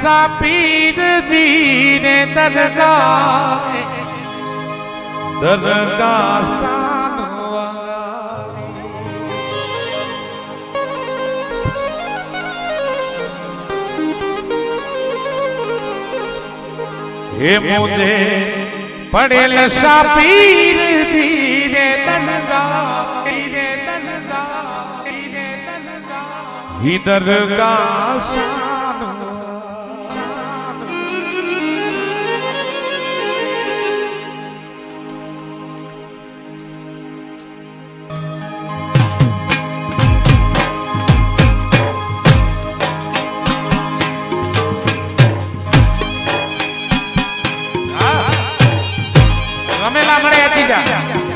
सा पीर जी ने दरगा दरगाह हे मोदे पड़े लसा पीर धीरे तनगा तनगा तनगा ही दरगाह રમેલા મળે હતી જા.